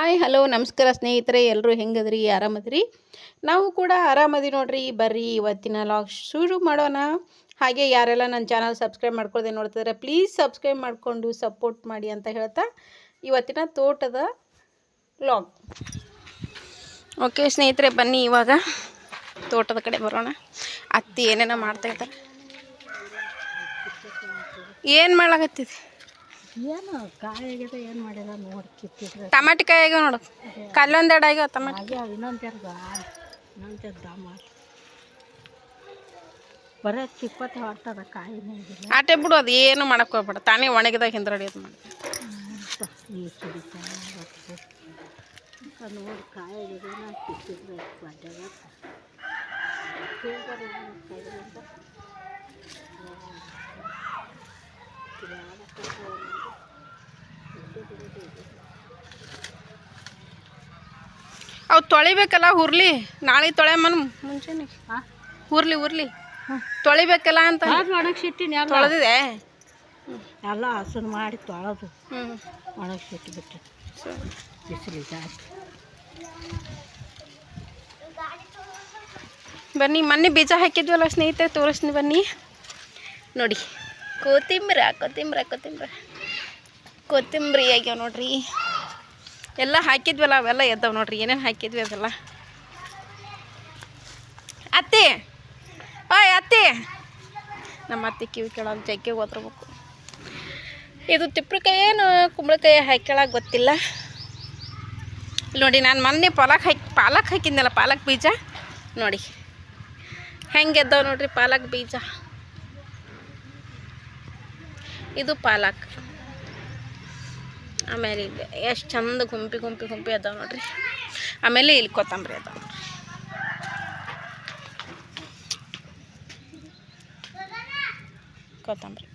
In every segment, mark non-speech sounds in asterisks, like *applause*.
Hi hello ನಮಸ್ಕಾರ ಸ್ನೇಹಿತರೆ ಎಲ್ಲರೂ ಹೆಂಗದ್ರಿ, ಆರಾಮದ್ರಿ? ನಾವು ಕೂಡ ಆರಾಮದಿ ನೋಡ್ರಿ, ಬರ್ರಿ, ಇವತ್ತಿನ ಲಾಗ್ ಶುರು ಮಾಡೋಣ. ಹಾಗೆ ಯಾರೆಲ್ಲ ನನ್ನ ಚಾನಲ್ ಸಬ್ಸ್ಕ್ರೈಬ್ ಮಾಡ್ಕೊಳ್ದೆ ನೋಡ್ತಿದ್ರೆ ಪ್ಲೀಸ್ ಸಬ್ಸ್ಕ್ರೈಬ್ ಮಾಡಿಕೊಂಡು ಸಪೋರ್ಟ್ ಮಾಡಿ ಅಂತ ಹೇಳ್ತಾ ಇವತ್ತಿನ ತೋಟದ ಲಾಗ್ ಓಕೆ ಸ್ನೇಹಿತರೆ, ಬನ್ನಿ ಇವಾಗ ತೋಟದ ಕಡೆ ಬರೋಣ. ಅತ್ತಿ ಏನೇನೋ ಮಾಡ್ತಾ ಇದ್ದಾರೆ. ಏನು ಮಾಡ್ಲಾಕತ್ತಿದೆ ಏನು ಕಾಯಿ ಆಗ್ಯದ ಏನು ಮಾಡ್ಯದ ನೋಡಿ ಕಿತ್ತಿದ್ರೆ. ಟಮಾಟಿ ಕಾಯಿ ಆಗ್ಯಾವ ನೋಡು. ಕಲ್ಲೊಂದೆರಡು ಆಗ್ಯಾವ ಟಮಾಟಿ. ಆಗ್ಯಾವ ಇನ್ನೊಂದು ತೆರ್ದ ಇನ್ನೊಂದು ತೆರ್ದ ಮಾಡಿ ಬರೇ ಚಿಪ್ಪತ್ತೆ ಹೊರ್ತದ ಕಾಯಿನೇ ಆಗಿಲ್ಲ. ಆಟೆ ಬಿಡು ಅದು ಏನು ಮಾಡಕ್ಕೆ ಹೋಗ್ಬೇಡ. ತಾನೇ ಒಣಗಿದಾಗ ಹಿಂದ್ರಡಿಯೋದು ಮಾಡಿ ನೀರು ಕುಡಿತಾ ನೋಡಿ ಕಾಯಿ ಆಗ್ಯದ ನಾ ಕಿತ್ತಿದ್ರೆ ಅವು ತೊಳಿಬೇಕಲ್ಲ ಹುರ್ಲಿ. ನಾಳೆ ತೊಳೆಮನ್ ಮುಂಚೆನೆ. ಹಾಂ? ಹುರ್ಲಿ ಹುರ್ಲಿ. ತೊಳಿಬೇಕಲ್ಲ ಅಂತ. ಅದು ಒಣಗಿಸಿ ಇಟ್ಟಿನಿ ಎಲ್ಲ ತೊಳೆದಿದೆ? ಎಲ್ಲ ಹಸನು ಮಾಡಿ ತೊಳೆದು. ಹ್ಞೂ ಒಣಗಿಸಿ ಇಟ್ಬಿಟ್ಟು. ಬಿಸಿಲಿಗೆ ಹಾಕಿ ಬನ್ನಿ ಮೊನ್ನೆ ಬೀಜ ಹಾಕಿದ್ವಲ್ಲ ಸ್ನೇಹಿತರೆ ತೋರಿಸ್ತೀನಿ ಬನ್ನಿ. ನೋಡಿ ಕೊತ್ತಿಂಬ್ರ ಕೊತ್ತಿಂಬ್ರ ಕೊತ್ತಿಂಬ್ರ. ಕೊತ್ತಂಬರಿ ಆಗ್ಯಾವ ನೋಡ್ರಿ. ಎಲ್ಲ ಹಾಕಿದ್ವಲ್ಲ, ಅವೆಲ್ಲ ಎದ್ದಾವೆ ನೋಡ್ರಿ, ಏನೇನು ಹಾಕಿದ್ವಿ ಅದೆಲ್ಲ. ಅತ್ತಿ! ಓಯ್, ಅತ್ತಿ! ನಮ್ಮ ಅತ್ತಿ ಕಿವಿ ಕೇಳೋದು ಜಗ್ಗಿ ಓದ್ರಬೇಕು ಇದು ತಿಪ್ಪಿಕಾಯಿ ಏನು ಕುಂಬಳಕಾಯಿ ಹಾಕ್ಯಾಳಕ್ಕೆ ಗೊತ್ತಿಲ್ಲ. ನೋಡಿ, ನಾನು ಮೊನ್ನೆ ಪಾಲಕ್ ಹಾಕಿ, ಪಾಲಕ್ ಹಾಕಿದ್ನಲ್ಲ, ಪಾಲಕ್ ಬೀಜ. ನೋಡಿ, ಹೆಂಗೆ ಎದ್ದಾವೆ ನೋಡ್ರಿ ಪಾಲಕ್ ಬೀಜ. ಇದು ಪಾಲಕ್. ಆಮೇಲೆ ಇಲ್ಲಿ ಎಷ್ಟು ಚಂದ ಗುಂಪಿ ಗುಂಪಿ ಗುಂಪಿ ಅದಾವೆ ನೋಡ್ರಿ. ಆಮೇಲೆ ಇಲ್ಲಿ ಕೊತ್ತಂಬರಿ ಅದಾವೆ ನೋಡ್ರಿ. ಕೊತ್ತಂಬರಿ.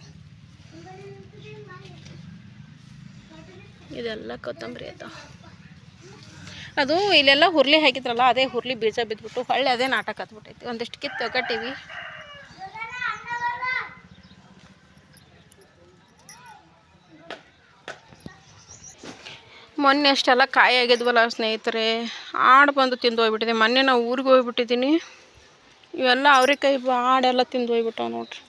ಇದೆಲ್ಲ ಕೊತ್ತಂಬರಿ ಅದಾವ. ಅದು ಇಲ್ಲೆಲ್ಲ ಹುರ್ಲಿ ಹಾಕಿದ್ರಲ್ಲ, ಅದೇ ಹುರ್ಲಿ ಬೀಜ ಬಿದ್ದುಬಿಟ್ಟು ಹೊಳ್ಳೆ ಅದೇ ನಾಟಕ ಹತ್ಬಿಟ್ಟೈತಿ ಒಂದಿಷ್ಟು ಕಿತ್ತು ತಗೊಟ್ಟಿವಿ ಮೊನ್ನೆ ಅಷ್ಟೆಲ್ಲ ಕಾಯಿ ಆಗಿದ್ವಲ್ಲ ಸ್ನೇಹಿತರೆ. ಆಡು ಬಂದು ತಿಂದು ಹೋಗ್ಬಿಟ್ಟಿದೆ ಮೊನ್ನೆ ನಾವು ಊರಿಗೆ ಹೋಗ್ಬಿಟ್ಟಿದ್ದೀನಿ. ಇವೆಲ್ಲ ಅವ್ರಿಕಾಯಿ ಆಡೆಲ್ಲ ತಿಂದು ಹೋಗ್ಬಿಟ್ಟವು ನೋಡ್ರಿ.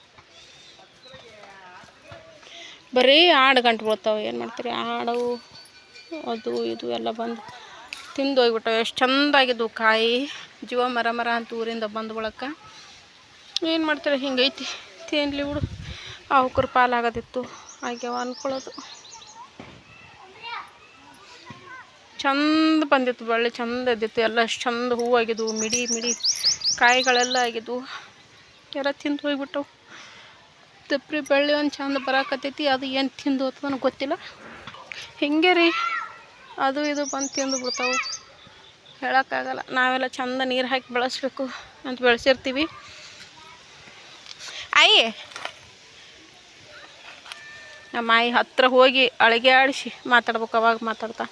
ಬರೀ ಆಡು ಗಂಟು ಬೀಳ್ತಾವೆ. ಏನು ಮಾಡ್ತೀರಿ? ಆಡು, ಅದು, ಇದು ಎಲ್ಲ ಬಂದು ತಿಂದು ಹೋಗ್ಬಿಟ್ಟವೆ ಎಷ್ಟು ಚಂದಾಗಿದ್ವು ಕಾಯಿ. ಜೀವ ಮರ ಮರ ಅಂತ ಊರಿಂದ ಬಂದು ಏನು ಮಾಡ್ತಾರೆ? ಹಿಂಗೈತಿ. ತಿನ್ಲಿ ಬಿಡು. ಅವಕ್ರ ಪಾಲಾಗೋದಿತ್ತು. ಹಾಗೆ ಅನ್ಕೊಳ್ಳೋದು. ಚಂದ ಬಂದಿತ್ತು ಬಳ್ಳಿ, ಚಂದ ಇದ್ದಿತ್ತು ಎಲ್ಲ ಅಷ್ಟು ಚಂದ ಹೂವಾಗಿದ್ವು, ಮಿಡಿ ಮಿಡಿ ಕಾಯಿಗಳೆಲ್ಲ ಆಗಿದ್ವು. ಎಲ್ಲ ತಿಂದು ಹೋಗ್ಬಿಟ್ಟವು ತಪ್ರಿ ಬಳ್ಳಿ ಒಂದು ಚಂದ ಬರಾಕತ್ತೈತಿ, ಅದು ಏನು ತಿಂದು ಹೋಗ್ತದ ನನಗೆ ಗೊತ್ತಿಲ್ಲ. ಹಿಂಗೆ ರೀ, ಅದು ಇದು ಬಂದು ತಿಂದು ಬಿಡ್ತಾವೆ. ಹೇಳೋಕ್ಕಾಗಲ್ಲ. ನಾವೆಲ್ಲ ಚಂದ ನೀರು ಹಾಕಿ ಬೆಳೆಸ್ಬೇಕು ಅಂತ ಬೆಳೆಸಿರ್ತೀವಿ. ಆಯಿ ನಮ್ಮ ಆಯಿ ಹತ್ತಿರ ಹೋಗಿ ಅಳಗೆ ಆಡಿಸಿ ಮಾತಾಡ್ಬೇಕು, ಅವಾಗ ಮಾತಾಡ್ತಾ.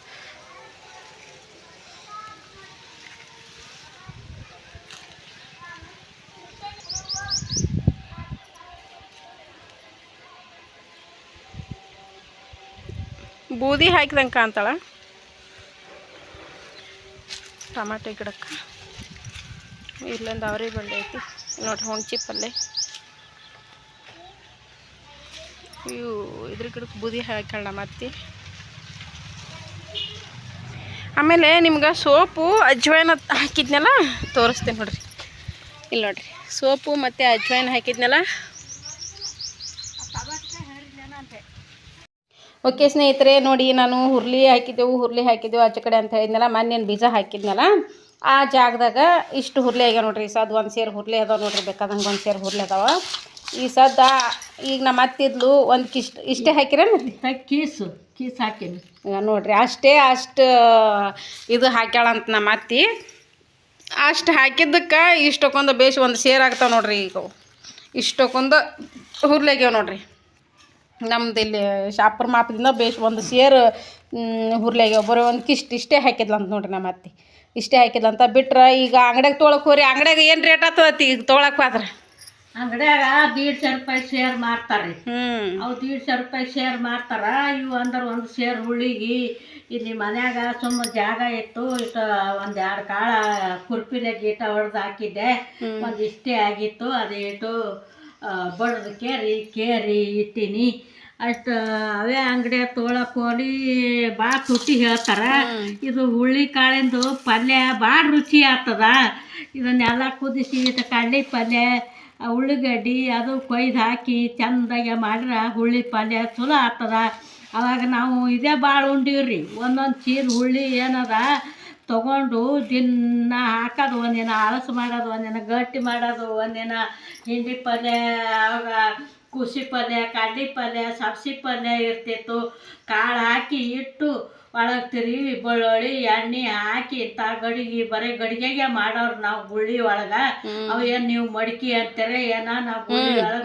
ಬೂದಿ ಹಾಕಿದಂಗೆ ಕಾಣ್ತಾಳ. ಟಮಾಟೆ ಗಿಡಕ್ಕೆ. ಇಲ್ಲೊಂದು ಅವರಿ ಬಂಡೆ ಐತಿ. ನೋಡಿರಿ ಹುಣ್ಚಿ ಪಲ್ಲೆ ಇವು ಇದ್ರ ಗಿಡಕ್ಕೆ ಬೂದಿ ಹಾಕೋಣ ಮತ್ತಿ. ಆಮೇಲೆ ನಿಮ್ಗೆ ಸೋಪು ಅಜ್ವಾಯ್ನ ಹಾಕಿದ್ನಲ್ಲ? ತೋರಿಸ್ತೀನಿ ನೋಡ್ರಿ. ಇಲ್ಲಿ ನೋಡ್ರಿ. ಸೋಪು ಮತ್ತು ಅಜ್ವಾಯ್ನ ಹಾಕಿದ್ನಲ್ಲ? ಓಕೆ ಸ್ನೇಹಿತರೆ ನೋಡಿ ನಾನು ಹುರ್ಲಿ ಹಾಕಿದ್ದೆವು ಹುರ್ಲಿ ಹಾಕಿದ್ದೆವು ಆಚೆ ಕಡೆ ಅಂತ ಹೇಳಿದ್ನಲ್ಲ ಮೊನ್ನೇನು ಬೀಜ ಹಾಕಿದ್ನಲ್ಲ ಆ ಜಾಗದಾಗ ಇಷ್ಟು ಹುರ್ಲಿ ಆಗ್ಯಾವ ನೋಡ್ರಿ ಸದ್ ಒಂದು ಸೇರು ಹುರ್ಲಿ ಅದಾವೆ ನೋಡ್ರಿ ಬೇಕಾದಂಗೆ ಒಂದು ಸೇರು ಹುರ್ಲಿ ಅದಾವೆ. ಈ ಸದ್ದ ಈಗ ನಮ್ಮ ಅತ್ತಿದ್ಲು ಒಂದು ಕಿಸ್ಟ್ ಇಷ್ಟೇ ಹಾಕಿರ ಕೀಸು ಕೀಸು ಹಾಕೀನಿ. ಈಗ ನೋಡ್ರಿ ಅಷ್ಟೇ ಅಷ್ಟು ಇದು ಹಾಕ್ಯಾಳಂತ ನಮ್ಮ ಅತ್ತಿ. ಅಷ್ಟು ಹಾಕಿದ್ದಕ್ಕೆ ಇಷ್ಟಕ್ಕೊಂದು ಬೇಸ್ ಒಂದು ಸೇರ್ ಆಗ್ತಾವೆ ನೋಡ್ರಿ ಈಗ. ಇಷ್ಟಕ್ಕೊಂದು ಹುರ್ಲಿ ಹುರ್ಲಾಗ್ಯಾವ ನೋಡ್ರಿ. ನಮ್ದು ಇಲ್ಲಿ ಶಾಪುರ ಮಾಪದಿಂದ ಬೇಷ್ ಒಂದು ಸೇರು ಹುರ್ಲೆಗೆ ಒಬ್ಬರು ಒಂದು ಕಿಷ್ಟು ಇಷ್ಟೇ ಹಾಕಿದ್ಲಂತ ನೋಡ್ರಿ ನಮ್ಮ ಅತ್ತಿ. ಇಷ್ಟೇ ಹಾಕಿದ್ಲಂತ ಬಿಟ್ರೆ ಈಗ ಅಂಗಡಿಯಾಗ ತೊಗೊಳಕ್ಕೆ ಹೋರಿ ಅಂಗಡಿಯಾಗ ಏನು ರೇಟ್ ಆಗ್ತದತಿ ಈಗ ತೊಗೊಳಕ್ಕೆ ಹೋದ್ರೆ? ಅಂಗಡ್ಯಾಗ ದೀಡ್ ಸಾವಿರ ರೂಪಾಯಿ ಶೇರ್ ಮಾರ್ತಾರೆ ಅವು ದೀಡ್ ಸಾವಿರ ರೂಪಾಯಿ ಶೇರ್ ಮಾರ್ತಾರ ಇವು ಅಂದ್ರೆ ಒಂದು ಶೇರ್ ಹುಳಿಗಿ ಇಲ್ಲಿ ಮನ್ಯಾಗ ಸುಮ್ಮ ಜಾಗ ಇತ್ತು ಇಷ್ಟ ಒಂದು ಎರಡು ಕಾಳ ಕುರ್ಪಿಲೆ ಗೀಟ ಹೊಡೆದು ಹಾಕಿದ್ದೆ ಒಂದು ಇಷ್ಟೇ ಆಗಿತ್ತು ಅದೇ ಇಟ್ಟು ಬಡ್ದು ಕೇರಿ ಕೇರಿ ಇಟ್ಟೀನಿ. ಅಷ್ಟು ಅವೇ ಅಂಗಡಿ ತೋಳ ಹೋಗಿ ಭಾಳ ತುಟ್ಟಿ ಹೇಳ್ತಾರ. ಇದು ಹುಳ್ಳಿ ಕಾಳಿಂದು ಪಲ್ಯ ಭಾಳ ರುಚಿ ಆಗ್ತದ. ಇದನ್ನೆಲ್ಲ ಕುದಿಸಿ ಇದು ಕಡ್ಲಿ ಪಲ್ಯ ಉಳ್ಳಿಗಡ್ಡಿ ಉಳ್ಳಾಗಡ್ಡಿ ಅದು ಕೊಯ್ದು ಹಾಕಿ ಚಂದಾಗೆ ಮಾಡಿದ್ರೆ ಹುಳ್ಳಿ ಪಲ್ಯ ಚಲೋ ಆಗ್ತದ. ಅವಾಗ ನಾವು ಇದೇ ಭಾಳ ಉಂಡೀವ್ರಿ. ಒಂದೊಂದು ಚೀಲ ಹುಳ್ಳಿ ಏನದ ತಗೊಂಡು ದಿನ ಹಾಕೋದು ಒಂದಿನ ಹಲಸು ಮಾಡೋದು ಒಂದಿನ ಗಟ್ಟಿ ಮಾಡೋದು ಒಂದಿನ ಹಿಂಡಿ ಪಲ್ಯ ಅವಾಗ ಕುಸಿ ಪಲ್ಯ ಕಡ್ಡಿ ಪಲ್ಯ ಸಬ್ಸಿ ಪಲ್ಯ ಇರ್ತಿತ್ತು. ಕಾಳು ಹಾಕಿ ಇಟ್ಟು ಒಳಗೆ ತಿರುವಿ ಬೆಳ್ಳುಳ್ಳಿ ಎಣ್ಣೆ ಹಾಕಿ ಇಂಥ ಗಡಿಗೆ ಬರೀ ಗಡಿಗೆಗೆ ಮಾಡೋರು ನಾವು ಗುಳ್ಳಿ ಒಳಗೆ. ಅವು ಏನು ನೀವು ಮಡಿಕೆ ಅಂತಾರೆ ಏನ ನಾವು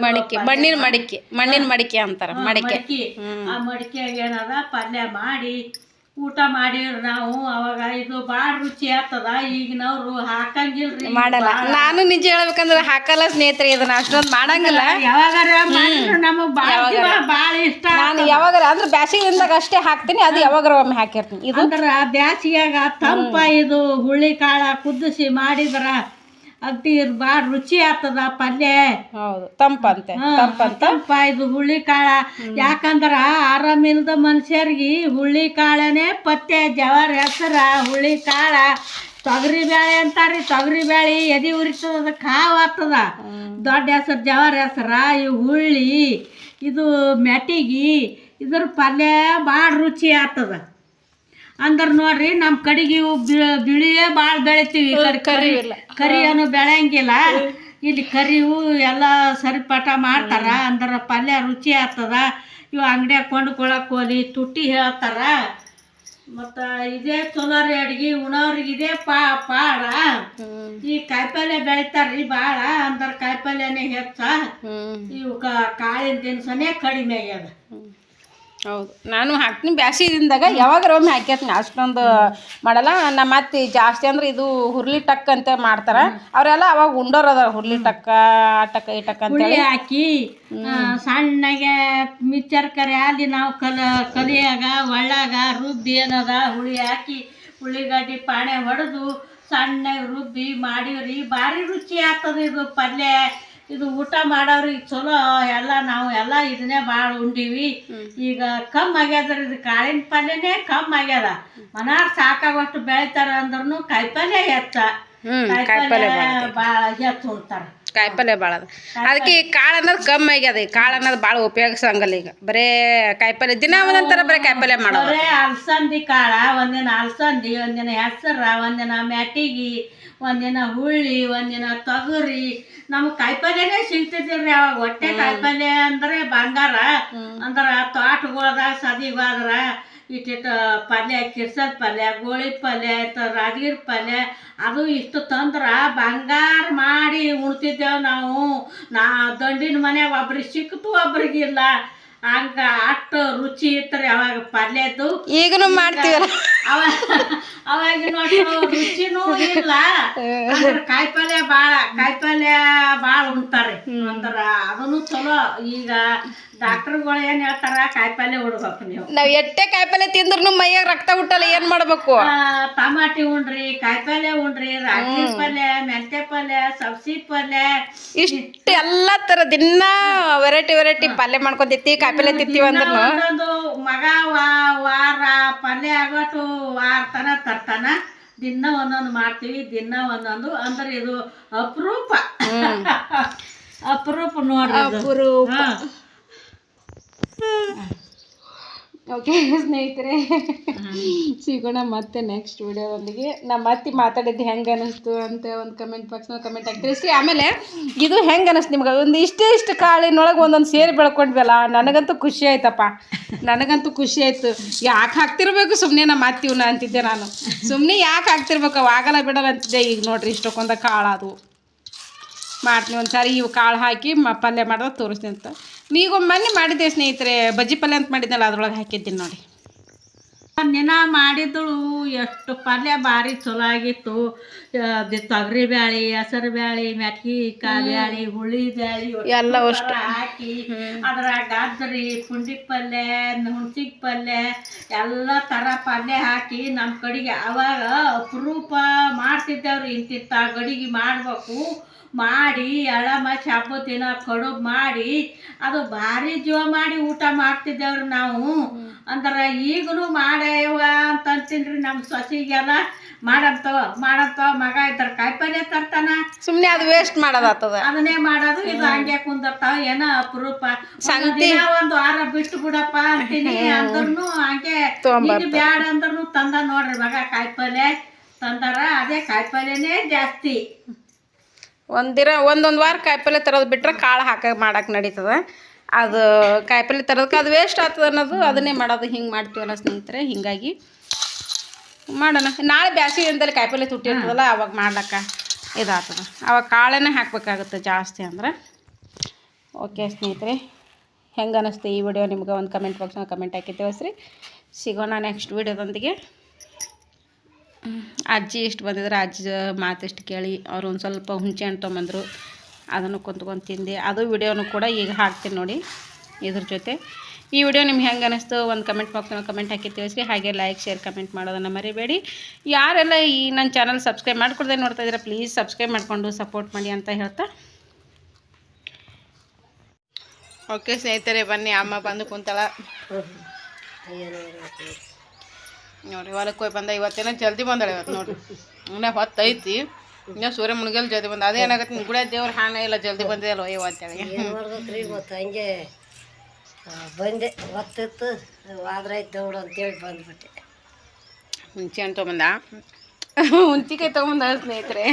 ಮಡಿಕೆ ಮಣ್ಣಿನ ಮಡಿಕೆ ಮಣ್ಣಿನ ಮಡಿಕೆ ಅಂತಾರೆ ಮಡಿಕೆ. ಆ ಮಡಿಕೆಗೆ ಏನದ ಪಲ್ಯ ಮಾಡಿ ಊಟ ಮಾಡಿವ್ರಿ ನಾವು ಅವಾಗ ಇದು ಭಾಳ ರುಚಿ ಆಗ್ತದ ಈಗಿನವ್ರು ಹಾಕಂಗಿಲ್ರಿ. ಮಾಡಲ್ಲ. ನಾನು ನಿಜ ಹೇಳ್ಬೇಕಂದ್ರೆ ಹಾಕಲ್ಲ ಸ್ನೇಹಿತರೆ ಇದನ್ನ ಅಷ್ಟೊಂದು ಮಾಡಂಗಿಲ್ಲ. ಯಾವಾಗಾರ ನಮಗೆ ಭಾಳ ಭಾಳ ಇಷ್ಟ ನಾನು ಯಾವಾಗ ಅಂದ್ರೆ ಬ್ಯಾಸಿಗಿಂದಾಗ ಅಷ್ಟೇ ಹಾಕ್ತೀನಿ ಅದು ಯಾವಾಗಾರ ಒಮ್ಮೆ ಹಾಕಿರ್ತೀನಿ. ಇದು ಅಂದ್ರ ಬ್ಯಾಸಿಗ್ಯಾಗ ತಂಪ ಇದು ಹುಳ್ಳಿ ಕಾಳ ಕುದಿಸಿ ಮಾಡಿದ್ರ ಅಗ್ದಿ ಭಾಳ ರುಚಿ ಆಗ್ತದ ಪಲ್ಯ. ಹೌದು ತಂಪಂತೆ ತಂಪಂತ ತಂಪ ಇದು ಹುಳಿ ಕಾಳ ಯಾಕಂದ್ರ ಆರಾಮಿಲ್ದ ಮನುಷ್ಯರಿಗೆ ಹುಳಿ ಕಾಳನೆ ಪತ್ತೆ ಜವಾರಿ ಹೆಸರ ಹುಳಿ ಕಾಳ ತೊಗರಿ ಬೇಳೆ ಅಂತಾರಿ ತೊಗರಿ ಬ್ಯಾಳಿ ಎದಿ ಉರಿತದ ಅದಕ್ಕೆ ಹಾವು ಆಗ್ತದ. ದೊಡ್ಡ ಹೆಸರು ಜವಾರಿ ಹೆಸರ ಈ ಹುಳ್ಳಿ ಇದು ಮೆಟಿಗಿ ಇದ್ರ ಪಲ್ಯ ಭಾಳ ರುಚಿ ಆಗ್ತದ. ಅಂದ್ರ ನೋಡ್ರಿ ನಮ್ಮ ಕಡೆಗೆ ಇವು ಬಿಳಿಯೇ ಭಾಳ ಬೆಳಿತೀವಿ ಕರಿ. ಕರಿ ಏನು ಬೆಳೆಯಂಗಿಲ್ಲ. ಇಲ್ಲಿ ಕರಿವು ಎಲ್ಲ ಸರಿಪಾಠ ಮಾಡ್ತಾರ. ಅಂದ್ರ ಪಲ್ಯ ರುಚಿ ಆಗ್ತದ. ಇವು ಅಂಗಡಿಯಾಗ ಕೊಂಡ್ಕೊಳಕ್ ಹೋಲಿ ತುಟ್ಟಿ ಹೇಳ್ತಾರ. ಮತ್ತು ಇದೇ ಚಲೋ ರೀ ಅಡ್ಗೆ ಉಣೋರಿಗೆ ಇದೇ ಪಾ ಪಾಡ. ಈ ಕಾಯಿಪಲ್ಯ ಬೆಳಿತಾರ್ರಿ ಭಾಳ ಅಂದ್ರೆ ಕಾಯಿಪಲ್ಯನೇ ಹೆಚ್ಚ. ಇವು ಕಾಳಿನ ದಿನಸನೇ ಕಡಿಮೆ ಆಗ್ಯದ. ಹೌದು. ನಾನು ಹಾಕ್ತೀನಿ. ಬ್ಯಾಸಿದಿಂದಾಗ ಯಾವಾಗ ಒಮ್ಮೆ ಹಾಕಿರ್ತೀನಿ ಅಷ್ಟೊಂದು ಮಾಡಲ್ಲ. ನಮ್ಮ ಅತ್ತಿ ಜಾಸ್ತಿ ಅಂದ್ರೆ ಇದು ಹುರ್ಲಿ ಟಕ್ ಅಂತ ಮಾಡ್ತಾರ. ಅವರೆಲ್ಲ ಅವಾಗ ಉಂಡೋರ್ ಅದಾರ. ಹುರ್ಲಿ ಟಕ್ಕ ಆ ಟಕ್ಕ ಈ ಟಕ್ಕ ಅಂತ ಹುಳಿ. ಹಾಕಿ ಸಣ್ಣಗೆ ಮಿಚ್ಚರ್ ಕರೆ ಅಲ್ಲಿ ನಾವು ಕಲ ಕಲಿಯಾಗ ಒಳ್ಳಾಗ ರುಬ್ಬಿ ಏನದ ಹುಳಿ ಹಾಕಿ ಉಳ್ಳಿಗಡ್ಡಿ ಪಾಣೆ ಹೊಡೆದು ಸಣ್ಣಗೆ ರುಬ್ಬಿ ಮಾಡಿವ್ರಿ. ಭಾರಿ ರುಚಿ ಆಗ್ತದ ಇದು ಪಲ್ಯ. ಇದು ಊಟ ಮಾಡೋರಿಗೆ ಚಲೋ ಎಲ್ಲ ನಾವು ಎಲ್ಲ ಇದನ್ನೇ ಭಾಳ ಉಂಡೀವಿ. ಈಗ ಕಮ್ಮಿ ಆಗ್ಯದ್ರಿ ಇದು ಕಾಳಿನ ಪಲ್ಯನೇ ಕಮ್ಮಿ ಆಗ್ಯದ. ಮನಾರ್ ಸಾಕಾಗುವಷ್ಟು ಬೆಳಿತಾರ ಅಂದ್ರೂ ಕಾಯಿಪಲ್ಯ ಹ್ಮ್ ಕಾಯಿಪಲ್ಯ ಭಾಳ ಹೆಚ್ಚು ಉಣ್ತಾರ. ಕಾಯಿಪಲ್ಯ ಭಾಳ ಅದ. ಅದಕ್ಕೆ ಈ ಕಾಳು ಅನ್ನೋದು ಕಮ್ಮಿ ಆಗ್ಯದ. ಈ ಕಾಳು ಅನ್ನೋದು ಭಾಳ ಉಪಯೋಗಿಸಂಗಲ್ಲ ಈಗ. ಬರೇ ಕಾಯಿಪಲ್ಯ ದಿನ ಒಂದೊಂಥರ ಬರೀ ಕಾಯಿಪಲ್ಯ ಮಾಡೋದು. ಬರೇ ಅಲಸಂದಿ ಕಾಳ ಒಂದಿನ ಅಲ್ಸಂದಿ ಒಂದಿನ ಹೆಸರ ಒಂದಿನ ಮೆಟ್ಟಿಗಿ ಒಂದಿನ ಹುಳ್ಳಿ ಒಂದಿನ ತೊಗರಿ. ನಮ್ಗೆ ಕಾಯಿಪಲ್ಯನೇ ಸಿಗ್ತಿದ್ರಿ ಅವಾಗ. ಹೊಟ್ಟೆ ಕಾಯಿಪಲ್ಯ ಅಂದ್ರೆ ಬಂಗಾರ. ಅಂದ್ರ ಸದಿ ಸದಿಗೋದ್ರ ಇಟ್ಟಿಟ್ಟು ಪಲ್ಯ ಕಿರ್ಸದ ಪಲ್ಯ ಗೋಳಿ ಪಲ್ಯ ಆಯ್ತು ರಾಜಗಿರಿ ಪಲ್ಯ. ಅದು ಇಷ್ಟು ತಂದ್ರ ಬಂಗಾರ ಮಾಡಿ ಉಣ್ತಿದ್ದೇವೆ ನಾವು. ನಾ ದಂಡಿನ ಮನ್ಯಾಗ ಒಬ್ರಿಗೆ ಸಿಕ್ತು ಒಬ್ರಿಗಿಲ್ಲ ಹಂಗ ಅಷ್ಟು ರುಚಿ ಇತ್ರಿ ಅವಾಗ ಪಲ್ಯದ್ದು. ಈಗನು ಮಾಡ್ತೀವಲ್ಲ? ಅವ ಅವಾಗಿನ ರುಚಿನೂ ಇಲ್ಲ. ಕಾಯಿಪಲ್ಯ ಬಾಳ ಕಾಯಿಪಲ್ಯ ಬಾಳ ಉಣ್ತಾರೆ ಅಂದ್ರ ಅದನ್ನು ಚಲೋ. ಈಗ ಡಾಕ್ಟರ್ಗಳು ಏನ್ ಹೇಳ್ತಾರ ಕಾಯಿಪಲ್ಯ ಉಡ್ಬೇಕು ನೀವು. ನಾವ್ ಎಟ್ಟೆ ಕಾಯಿಪಲ್ಯ ತಿಂದ್ರು ಮೈಯಾಗ ರಕ್ತ ಹುಟ್ಟಲ್ಲ ಏನ್ ಮಾಡ್ಬೇಕು? ಟಮಾಟಿ ಉಣ್ರಿ ಕಾಯಿಪಲ್ಯ ಉಂಡ್ರಿ ರಾಗಿ ಪಲ್ಯ ಮೆಂತೆ ಪಲ್ಯ ಸಬ್ಸಿ ಪಲ್ಯ. ಇಷ್ಟ ಎಲ್ಲಾ ತರ ದಿನ ವೆರೈಟಿ ವೆರೈಟಿ ಪಲ್ಯ ಮಾಡ್ಕೊಂಡಿತ್ತಿ ಕಾಯಿಪಲ್ಯ ತಿಂತೀವಿ ಅಂದ್ರೆ ಮಗ ವಾ- ವಾರ ಪಲ್ಯ ಆಗೋಟು ವಾರ ತರ್ತನ ದಿನ ಒಂದೊಂದು ಮಾಡ್ತೀವಿ ದಿನ ಒಂದೊಂದು ಅಂದ್ರೆ ಇದು ಅಪರೂಪ. ಅಪರೂಪ ನೋಡ್ರಿ ಇದು. ಓಕೆ *laughs* ಸ್ನೇಹಿತರೆ. ಸಿಗೋಣ ಮತ್ತೆ ನೆಕ್ಸ್ಟ್ ವಿಡಿಯೋದೊಂದಿಗೆ. ನಮ್ಮ ಅತ್ತಿ ಮಾತಾಡಿದ್ದು ಹೆಂಗೆ ಅನಿಸ್ತು ಅಂತ ಒಂದು ಕಮೆಂಟ್ ಬಾಕ್ಸ್ನ ಕಮೆಂಟ್ ಹಾಕ್ತಿರಿಸಿ ಆಮೇಲೆ ಇದು ಹೆಂಗೆ ಅನ್ನಿಸ್ತು ನಿಮ್ಗೆ? ಒಂದು ಇಷ್ಟೇ ಇಷ್ಟು ಕಾಳಿನೊಳಗೆ ಒಂದೊಂದು ಸೇರಿ ಬೆಳ್ಕೊಂಡ್ವಲ್ಲ ನನಗಂತೂ ಖುಷಿ ಆಯ್ತಪ್ಪ. ನನಗಂತೂ ಖುಷಿ ಆಯಿತು. ಯಾಕೆ ಹಾಕ್ತಿರ್ಬೇಕು ಸುಮ್ಮನೆ ನಮ್ಮ ಅತ್ತಿವ್ನ ಅಂತಿದ್ದೆ ನಾನು. ಸುಮ್ಮನೆ ಯಾಕೆ ಹಾಕ್ತಿರ್ಬೇಕು? ಆಗಲ್ಲ ಬಿಡಲ್ಲ ಅಂತಿದ್ದೆ. ಈಗ ನೋಡ್ರಿ ಇಷ್ಟಕ್ಕೊಂದ ಕಾಳದು ಮಾಡ್ತೀನಿ ಒಂದು ಸಾರಿ ಇವು ಕಾಳು ಹಾಕಿ ಮ ಪಲ್ಯ ಮಾಡಿದ್ರೆ ತೋರಿಸ್ತೀನಿ ಅಂತ. ನೀವು ಮೊನ್ನೆ ಮಾಡಿದ್ದೆ ಸ್ನೇಹಿತರೆ ಬಜ್ಜಿ ಪಲ್ಯ ಅಂತ ಮಾಡಿದ್ನಲ್ಲ ಅದ್ರೊಳಗೆ ಹಾಕಿದ್ದೀನಿ ನೋಡಿ. ದಿನ ಮಾಡಿದ್ದಳು ಎಷ್ಟು ಪಲ್ಯ ಭಾರಿ ಚಲೋ ಆಗಿತ್ತು. ತೊಗರಿ ಬ್ಯಾಳಿ ಹೆಸರು ಬ್ಯಾಳಿ ಮೆಟ್ಕಿಕಾಯಿ ಬ್ಯಾಳಿ ಹುಳಿ ಬ್ಯಾಳಿ ಎಲ್ಲ ಅಷ್ಟು. ಹಾಕಿ ಅದ್ರಾಗ ಗಾದ್ರಿ ಪುಂಡಿ ಪಲ್ಯ ಹುಣ್ಸಿಗೆ ಪಲ್ಯ ಎಲ್ಲ ಥರ ಪಲ್ಯ ಹಾಕಿ ನಮ್ಮ ಕಡೆಗೆ ಅವಾಗ ಅಪರೂಪ ಮಾಡ್ತಿದ್ದೇವ್ರಿ ಇಂತಿತ್ತ ಗಡಿಗೆ ಮಾಡ್ಬೇಕು. ಮಾಡಿ ಅಳಮ ಚಾಪು ದಿನ ಕಡುಬು ಮಾಡಿ ಅದು ಭಾರಿ ಜೀವ ಮಾಡಿ ಊಟ ಮಾಡ್ತಿದ್ದೇವ್ರಿ ನಾವು. ಅಂದ್ರೆ ಈಗಲೂ ಮಾಡೇವ ಅಂತ ತಿನ್ರಿ ನಮ್ಮ ಸೊಸಿಗೆಲ್ಲ. ಮಾಡಂತವ ಮಾಡಂತವ ಮಗ ಇದ್ರ ಕಾಯಿಪಲ್ಯ ತರ್ತಾನ. ಸುಮ್ಮನೆ ಅದು ವೇಸ್ಟ್ ಮಾಡೋದಾಗ್ತದ. ಅದನ್ನೇ ಮಾಡೋದು ಇದು ಹಂಗೆ ಕುಂದಿರ್ತಾವ ಏನೋ ಅಪರೂಪ. ಒಂದ್ ದಿನ ಒಂದು ವಾರ ಬಿಟ್ಟು ಬಿಡಪ್ಪ ಅಂತೀನಿ ಅಂದ್ರೂ ಹಂಗೆ ಬ್ಯಾಡ ಅಂದ್ರೂ ತಂದ ನೋಡ್ರಿ ಮಗ ಕಾಯಿಪಲ್ಯ. ತಂದಾರ ಅದೇ ಕಾಯಿಪಲ್ಯನೇ ಜಾಸ್ತಿ. ಒಂದಿನ ಒಂದೊಂದು ವಾರ ಕಾಯಿಪಲ್ಲೆ ತರೋದು ಬಿಟ್ರೆ ಕಾಳು ಹಾಕ ಮಾಡಕ್ಕೆ ನಡೀತದ. ಅದು ಕಾಯಿಪಲ್ಲೆ ತರೋದಕ್ಕೆ ಅದು ವೇಸ್ಟ್ ಆಗ್ತದೆ ಅನ್ನೋದು ಅದನ್ನೇ ಮಾಡೋದು, ಹಿಂಗೆ ಮಾಡ್ತೀವಲ್ಲ ಸ್ನೇಹಿತರೆ, ಹಿಂಗಾಗಿ ಮಾಡೋಣ. ನಾಳೆ ಬ್ಯಾಸಿಗೆ ದಿನದಲ್ಲಿ ಕಾಯಿಪಲ್ಲೆ ತುಟ್ಟಿರ್ತದಲ್ಲ ಅವಾಗ ಮಾಡ್ಲಕ್ಕ ಇದಾಗ್ತದೆ. ಅವಾಗ ಕಾಳನ್ನೇ ಹಾಕಬೇಕಾಗುತ್ತೆ ಜಾಸ್ತಿ ಅಂದ್ರೆ. ಓಕೆ ಸ್ನೇಹಿತರೆ, ಹೆಂಗೆ ಅನ್ನಿಸ್ತು ಈ ವಿಡಿಯೋ ನಿಮ್ಗೆ ಒಂದು ಕಮೆಂಟ್ ಬಾಕ್ಸ್ನಾಗ ಕಮೆಂಟ್ ಹಾಕಿ ತಿಳಿಸ್ರಿ. ಸಿಗೋಣ ನೆಕ್ಸ್ಟ್ ವಿಡಿಯೋದೊಂದಿಗೆ. ಅಜ್ಜಿ ಇಷ್ಟು ಬಂದಿದ್ರೆ ಅಜ್ಜಿ ಮಾತಿಷ್ಟು ಕೇಳಿ ಅವ್ರು ಒಂದು ಸ್ವಲ್ಪ ಹುಂಚೆ ಹಣ್ಣು ತೊಗೊಂಬಂದರು. ಅದನ್ನು ಕುಂತ್ಕೊಂಡು ತಿಂದೆ. ಅದು ವಿಡಿಯೋನು ಕೂಡ ಈಗ ಹಾಕ್ತೀನಿ ನೋಡಿ ಇದ್ರ ಜೊತೆ. ಈ ವಿಡಿಯೋ ನಿಮ್ಗೆ ಹೆಂಗೆ ಅನ್ನಿಸ್ತು ಒಂದು ಕಮೆಂಟ್ ಬಾಕ್ಸ್ನಾಗ ಕಮೆಂಟ್ ಹಾಕಿ ತಿಳಿಸಿ ಹಾಗೆ ಲೈಕ್ ಶೇರ್ ಕಮೆಂಟ್ ಮಾಡೋದನ್ನು ಮರಿಬೇಡಿ. ಯಾರೆಲ್ಲ ಈ ನನ್ನ ಚಾನಲ್ ಸಬ್ಸ್ಕ್ರೈಬ್ ಮಾಡಿಕೊಡ್ದೆ ನೋಡ್ತಾ ಇದ್ರೆ ಪ್ಲೀಸ್ ಸಬ್ಸ್ಕ್ರೈಬ್ ಮಾಡಿಕೊಂಡು ಸಪೋರ್ಟ್ ಮಾಡಿ ಅಂತ ಹೇಳ್ತಾ. ಓಕೆ ಸ್ನೇಹಿತರೆ ಬನ್ನಿ. ಅಮ್ಮ ಬಂದು ಕುಂತಾಳ. ನೋಡ್ರಿ ಹೊಲಕ್ಕೆ ಹೋಗಿ ಬಂದ ಇವತ್ತೇನೋ ಜಲ್ದಿ ಬಂದಾಳೆ ಇವತ್ತು ನೋಡ್ರಿ. ಇನ್ನೂ ಹೊತ್ತೈತಿ ಇನ್ನೂ ಸೂರ್ಯ ಮುಳುಗಲ್ ಜಲ್ದಿ ಬಂದ. ಅದೇನಾಗತ್ತೆ ನಿಮ್ಮ ಗುಡಿಯ ದೇವ್ರ ಹಾನ ಇಲ್ಲ ಜಲ್ದಿ ಬಂದಿದಲ್ಲ ಇವತ್ತೇಳಿ ಮಾಡ್ಬೇಕ್ರಿ ಮತ್ತು ಹಂಗೆ ಬಂದೆ. ಒತ್ತಿತ್ತು ಆದ್ರಾಯ್ತು ದೌಡು ಅಂತೇಳಿ ಬಂದ್ಬಿಟ್ಟೆ. ಹುಂಚೆ ಹಣ್ಣು ತೊಗೊಂಬಂದ? ಹುಂಚಿಕಾಯಿ ತೊಗೊಂಬಂದ ಸ್ನೇಹಿತರೆ.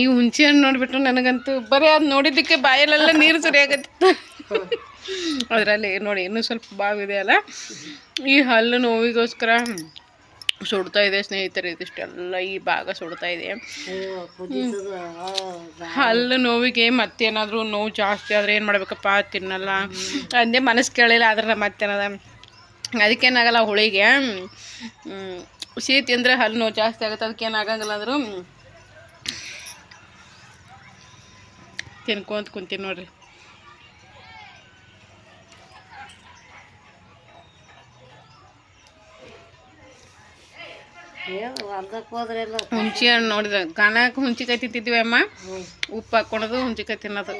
ಈ ಹುಂಚೆ ಹಣ್ಣು ನೋಡಿಬಿಟ್ಟು ನನಗಂತೂ ಬರೀ ಅದು ನೋಡಿದ್ದಕ್ಕೆ ಬಾಯಲ್ಲೆಲ್ಲ ನೀರು ಸುರಿಯಾಗತ್ತಿತ್ತು ಅದರಲ್ಲಿ ನೋಡಿ ಇನ್ನೂ ಸ್ವಲ್ಪ ಬಾವಿದೆ ಅಲ್ಲ? ಈ ಹಲ್ಲು ನೋವಿಗೋಸ್ಕರ ಸುಡ್ತಾ ಇದೆ ಸ್ನೇಹಿತರೆ ಇದಿಷ್ಟೆಲ್ಲ ಈ ಭಾಗ ಸುಡ್ತಾ ಇದೆ. ಹಲ್ಲು ನೋವಿಗೆ ಮತ್ತೇನಾದರೂ ನೋವು ಜಾಸ್ತಿ ಆದರೆ ಏನು ಮಾಡ್ಬೇಕಪ್ಪ? ತಿನ್ನಲ್ಲ. ಅಂದೇ ಮನಸ್ಸು ಕೇಳಿಲ್ಲ ಆದ್ರೆ ಮತ್ತೇನದ ಅದಕ್ಕೇನಾಗಲ್ಲ ಹುಳಿಗೆ ಸಿಹಿ ತಿಂದರೆ ಹಲ್ಲು ನೋವು ಜಾಸ್ತಿ ಆಗುತ್ತೆ ಅದಕ್ಕೆ ಆಗಂಗಿಲ್ಲ ಅಂದರೂ ತಿನ್ಕೊಂತ ಕುಂತೀನಿ ನೋಡ್ರಿ. ಹುಂಚಿ ಹಣ್ಣು ನೋಡಿದ್ರೆ ಹುಂಚಿ ಹುಂಚಿಕಾಯಿ ತಿಂತಿದ್ವಿ ಅಮ್ಮ ಉಪ್ಪು ಹಾಕ್ಕೊಳೋದು ಹುಂಚಿಕಾಯಿ ತಿನ್ನೋದು.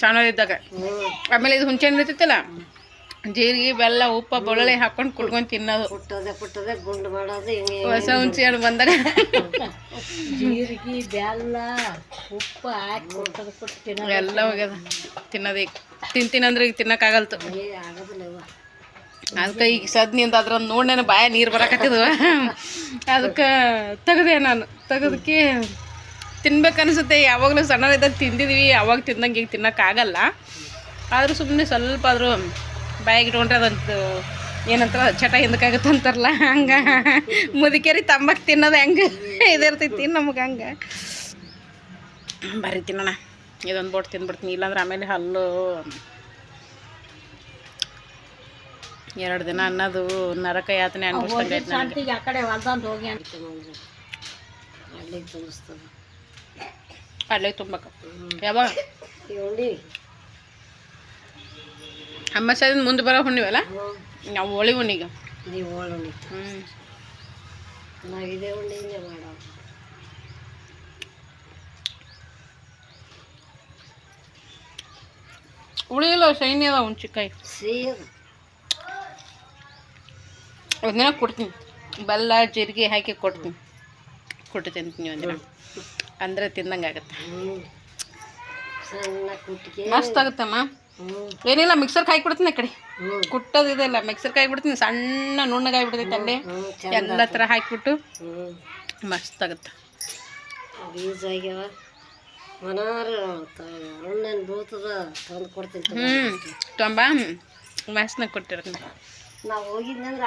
ಸಣ್ಣದಿದ್ದಾಗ ಆಮೇಲೆ ಇದು ಹುಂಚೆ ಹಣ್ಣು ಇರ್ತಿತ್ತಲ್ಲ? ಜೀರಿಗೆ ಬೆಲ್ಲ ಉಪ್ಪು ಬೆಳ್ಳುಳ್ಳಿ ಹಾಕೊಂಡು ಕುಡ್ಕೊಂಡು ತಿನ್ನೋದು. ಕುಟ್ಟೋದೆ ಕುಟ್ಟೋದೆ ಗುಂಡು ಮಾಡೋದು ಹಿಂಗೆ ಹೊಸ ಹುಂಚಿ ಹಣ್ಣು ಬಂದಾಗ. ಜೀರಿಗೆ ಬೆಲ್ಲ ಉಪ್ಪು ಹಾಕಿ ಎಲ್ಲ ಹೋಗ್ಯದ. ತಿನ್ನೋದೇ ಈಗ. ತಿಂತೀನಂದ್ರೆ ಈಗ ತಿನ್ನಕ್ಕಾಗಲ್ತು. ಅದಕ್ಕೆ ಈಗ ಸದ್ನಿಂದ ಅದ್ರ ನೋಡ್ನೇನು ಬಾಯ ನೀರು ಬರಕತ್ತಿದ್ವು. ಅದಕ್ಕೆ ತೆಗ್ದೆ ನಾನು. ತೆಗೆದಕ್ಕೆ ತಿನ್ಬೇಕನ್ಸುತ್ತೆ. ಯಾವಾಗಲೂ ಸಣ್ಣದಿದ್ದಾಗ ತಿಂದಿದ್ವಿ, ಯಾವಾಗ ತಿಂದಂಗೆ ಈಗ ತಿನ್ನೋಕ್ಕಾಗಲ್ಲ. ಆದರೂ ಸುಮ್ಮನೆ ಸ್ವಲ್ಪ ಆದರೂ ಬಾಯಿಗೆ ಇಟ್ಕೊಂಡ್ರೆ ಅದಂತ ಏನಂತ ಚಟ ಹಿಂದಕ್ಕಾಗುತ್ತೆ ಅಂತಾರಲ್ಲ, ಹಂಗೆ. ಮುದುಕೇರಿ ತಂಬಾಕು ತಿನ್ನೋದು ಹೆಂಗೆ? ಇದಿರ್ತೈತಿ ನಮಗೆ ಹಂಗೆ. ಬರೀ ತಿನ್ನೋಣ. ಇದೊಂದು ಬೋಟ್ ತಿಂದ್ಬಿಡ್ತೀನಿ. ಇಲ್ಲಾಂದ್ರೆ ಆಮೇಲೆ ಹಲ್ಲು. ಎರಡು ದಿನ ಅನ್ನೋದು ನರಕ ಯಾತನೆ ಅನ್ಭವಿಸ್ದಂಗೆ ಆಯ್ತು ನನಗೆ ಶಾಂತಿಗೆ ಆ ಕಡೆ ಹೊಲ್ದಂದು ಹೋಗಿ ಅಂತ ಅಲ್ಲಿ ತುಂಬಿಸ್ತದೆ ಅಲ್ಲೇ ತುಂಬಕ ಯಾವಾಗ ಉಂಡಿ ಅಮಾಸ್ಯದಿಂದ ಮುಂದೆ ಬರೋ ಹುಣ್ಣಿವಲ್ಲ ನಾವು ಹೋಳಿ ಹುಣ್ಣಿಗೆ ನೀವು ಉಂಡಿ ಹ್ಞೂ ನಾವು ಇದೇ ಉಂಡಿನೇ ಮಾಡೋ ಉಳಿಯಲ್ಲ ಶೈನಿ ಅದ ಹುಣ್ಚಿಕಾಯಿ ಸಿಹಿ ಒಂದಿನ ಕೊಡ್ತೀನಿ. ಬೆಲ್ಲ ಜೀರಿಗೆ ಹಾಕಿ ಕೊಡ್ತೀನಿ. ಕೊಟ್ಟು ತಿಂತೀನಿ ಒಂದಿನ. ಅಂದರೆ ತಿಂದಂಗೆ ಆಗುತ್ತೆ. ಮಸ್ತ್ ಆಗುತ್ತಮ್ಮ. ಏನಿಲ್ಲ ಮಿಕ್ಸರ್ ಕಾಯಿ ಕೊಡ್ತೀನಿ ಆ ಕಡೆ. ಕುಟ್ಟೋದು ಇದೆಲ್ಲ ಮಿಕ್ಸರ್ ಕಾಯಿ ಬಿಡ್ತೀನಿ ಸಣ್ಣ ನುಣ್ಣಗಾಯಿ ಬಿಡ್ತೈತೆ ಅಲ್ಲಿ. ಎಲ್ಲ ಥರ ಹಾಕಿಬಿಟ್ಟು ಮಸ್ತ್ ಆಗುತ್ತೆ. ಹ್ಞೂ ತೊಂಬ ಮಸ್ತ್ನಾಗ ಕೊಟ್ಟಿರ್ತೀನಿ ನಾವು ಹೋಗಿದ್ದಂದ್ರೆ